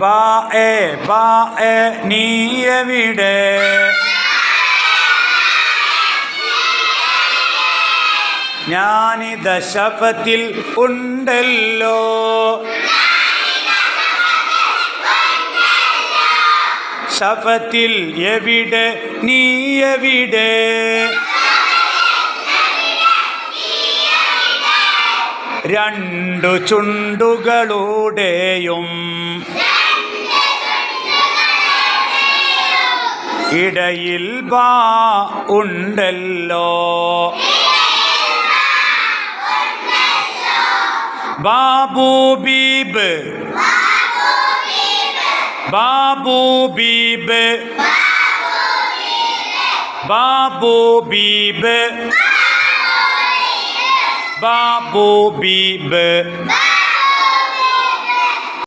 ബാ ബാ നീ എവിടെ ഞാനിത ഉണ്ടല്ലോ. ശപത്തിൽ എവിടെ നീ എവിടെ രണ്ടു ചുണ്ടുകളുടെയും ഇടയിൽ ബാ ഉണ്ടല്ലോ. ബാബു ബീബ്. ബാബു ബീബ്. ബാബു ബീബ്. ബാബു ബീബ്.